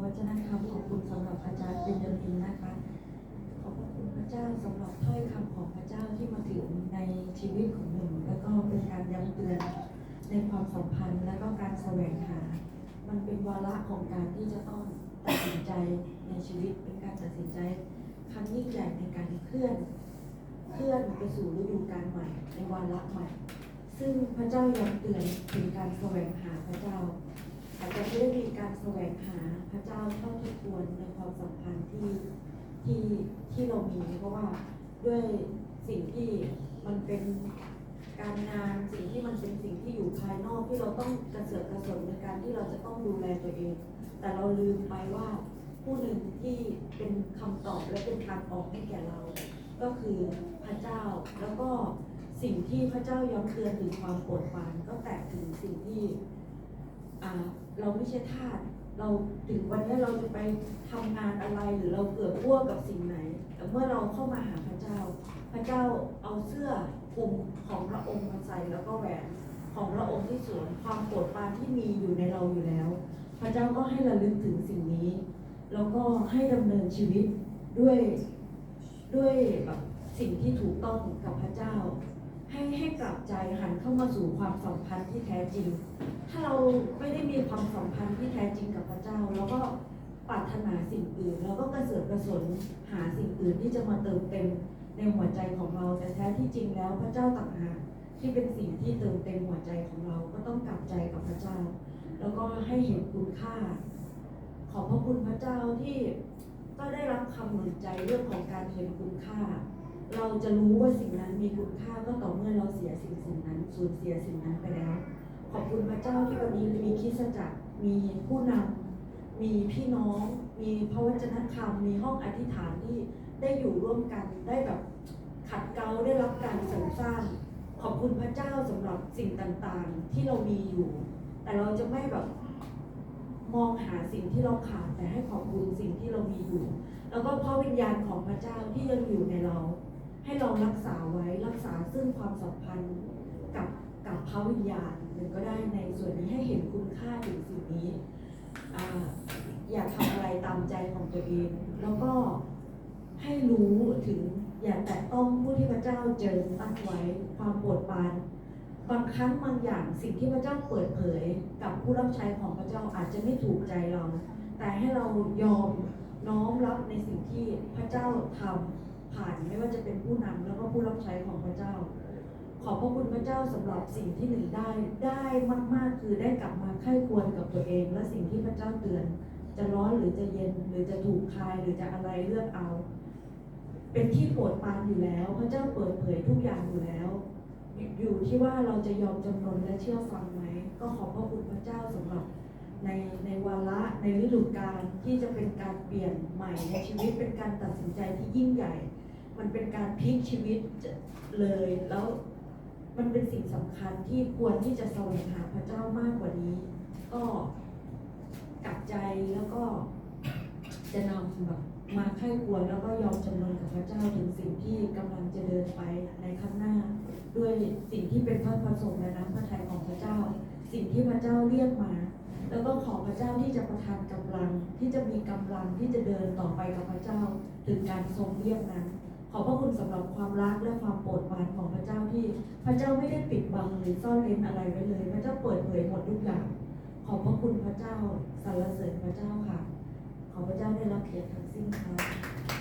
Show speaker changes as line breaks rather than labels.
ระวจนะคำขอบคุณสำหรับอาจารย์เบนจามินนะคะ ขอบคุณพระเจ้าสำหรับถ้อยคำของพระเจ้าที่มาถึงในชีวิตของหนูแล้วก็เป็นการย้ำเตือนในความสัมพันธ์และก็การแสวงหา มันเป็นวาระของการที่จะต้องตัดสินใจในชีวิตเป็นการตัดสินใจ ครั้งยิ่งใหญ่ในการเคลื่อนเคลื่อนไปสู่ฤดูกาลใหม่ในวาระใหม่ ซึ่งพระเจ้าย้ำเตือนถึงการแสวงหาพระเจ้า อาจจะไม่ได้มีการแสวงหาพระเจ้าเท่าที่ควรในความสัมพันธ์ที่ที่ที่เรามีเพราะว่าด้วยสิ่งที่มันเป็นการงานสิ่งที่มันเป็นสิ่งที่อยู่ภายนอกที่เราต้องกระเสือกกระสนในการที่เราจะต้องดูแลตัวเอง แต่เราลืมไปว่าผู้หนึ่งที่เป็นคำตอบและเป็นทางออกให้แก่เรา ก็คือพระเจ้าแล้วก็สิ่งที่พระเจ้าย้ำเตือนถึงความโปรดปรานก็แตะถึงสิ่งที่ เราไม่ใช่ทาสเราถึงวันนี้เราจะไปทำงานอะไรหรือเราเกิดร่วกับสิ่งไหน แต่เมื่อเราเข้ามาหาพระเจ้า พระเจ้าเอาเสื้อคลุมของพระองค์มาใส่แล้วก็แหวนของพระองค์ที่สวมความโปรดปรานที่มีอยู่ในเราอยู่แล้ว พระเจ้าก็ให้ระลึกถึงสิ่งนี้ แล้วก็ให้ดำเนินชีวิตด้วยด้วยแบบสิ่งที่ถูกต้องกับพระเจ้า ให้ให้กลับใจหันเข้ามาสู่ความสัมพันธ์ที่แท้จริง ถ้าเราไม่ได้มีความสัมพันธ์ที่แท้จริงกับพระเจ้าแล้วก็ปรารถนาสิ่งอื่นแล้วก็กระเสือกกระสนหาสิ่งอื่นที่จะมาเติมเต็มในหัวใจของเราแต่แท้ที่จริงแล้วพระเจ้าต่างหากที่เป็นสิ่งที่เติมเต็มหัวใจของเราก็ต้องกลับใจกับพระเจ้า แล้วก็ให้เห็นคุณค่า ขอบพระคุณพระเจ้าที่ก็ได้รับคำหนุนใจเรื่องของการเห็นคุณค่า เราจะรู้ว่าสิ่งนั้นมีคุณค่าก็ต่อเมื่อเราเสียสิ่งสิ่งนั้นสูญเสียสิ่งนั้นไปแล้ว ขอบคุณพระเจ้าที่วันนี้มีคริสจักรมีผู้นำมีพี่น้อง มีพระวจนะธรรมมีห้องอธิษฐานที่ได้อยู่ร่วมกันได้แบบขัดเกลาได้รับการเสริมสร้าง ขอบคุณพระเจ้าสำหรับสิ่งต่างๆ ที่เรามีอยู่ แต่เราจะไม่แบบมองหาสิ่งที่เราขาดแต่ให้ขอบคุณสิ่งที่เรามีอยู่ แล้วก็พระวิญญาณของพระเจ้าที่ยังอยู่ในเรา ให้เรารักษาไว้รักษาซึ่งความสัมพันธ์กับกับพระวิญญาณหรือก็ได้ในส่วนนี้ให้เห็นคุณค่าถึงสิ่งนี้ออย่าทำอะไรตามใจของตัวเอง แล้วก็ให้รู้ถึงอย่าแตะต้องผู้ที่พระเจ้าเจิมตั้งไว้ความโปรดปรานบางครั้งบางอย่างสิ่งที่พระเจ้าเปิดเผย กับผู้รับใช้ของพระเจ้าอาจจะไม่ถูกใจเรา แต่ให้เรายอมน้อมรับในสิ่งที่พระเจ้าทำ ผ่านไม่ว่าจะเป็นผู้นำแล้วก็ผู้รับใช้ของพระเจ้า ขอบพระคุณพระเจ้าสำหรับสิ่งที่หนึ่งได้ได้มาก ๆ คือได้กลับมาไข้ควรกับตัวเอง และสิ่งที่พระเจ้าเตือน จะร้อนหรือจะเย็นหรือจะถูกคายหรือจะอะไรเลือกเอา เป็นที่โปรดปานอยู่แล้ว พระเจ้าเปิดเผยทุกอย่างอยู่แล้ว อยู่ที่ว่าเราจะยอมจำนนและเชื่อฟังไหมก็ขอบพระคุณพระเจ้าสำหรับ ในในวาระในฤดูกาลที่จะเป็นการเปลี่ยนใหม่ในชีวิตเป็นการตัดสินใจที่ยิ่งใหญ่ มันเป็นการพลิกชีวิตเลยแล้วมันเป็นสิ่งสำคัญที่ควรที่จะแสวงหาพระเจ้ามากกว่านี้ ก็กลับใจแล้วก็จะนำแบบมาไข้ควรแล้วก็ยอมจำนนกับพระเจ้าถึงสิ่งที่กำลังจะเดินไปในข้างหน้า ด้วยสิ่งที่เป็นพระประสงค์และน้ำพระทัยของพระเจ้า สิ่งที่พระเจ้าเรียกมา แล้วก็ขอพระเจ้าที่จะประทานกำลังที่จะมีกำลังที่จะเดินต่อไปกับพระเจ้าถึงการทรงเรียกนั้น ขอบพระคุณสำหรับความรักและความโปรดปรานของพระเจ้าที่ พระเจ้าไม่ได้ปิดบังหรือซ่อนเร้นอะไรไว้เลย พระเจ้าเปิดเผยหมดทุกอย่าง ขอบพระคุณพระเจ้าสรรเสริญพระเจ้าค่ะ ขอพระเจ้าได้รับเกียรติทั้งสิ้นค่ะ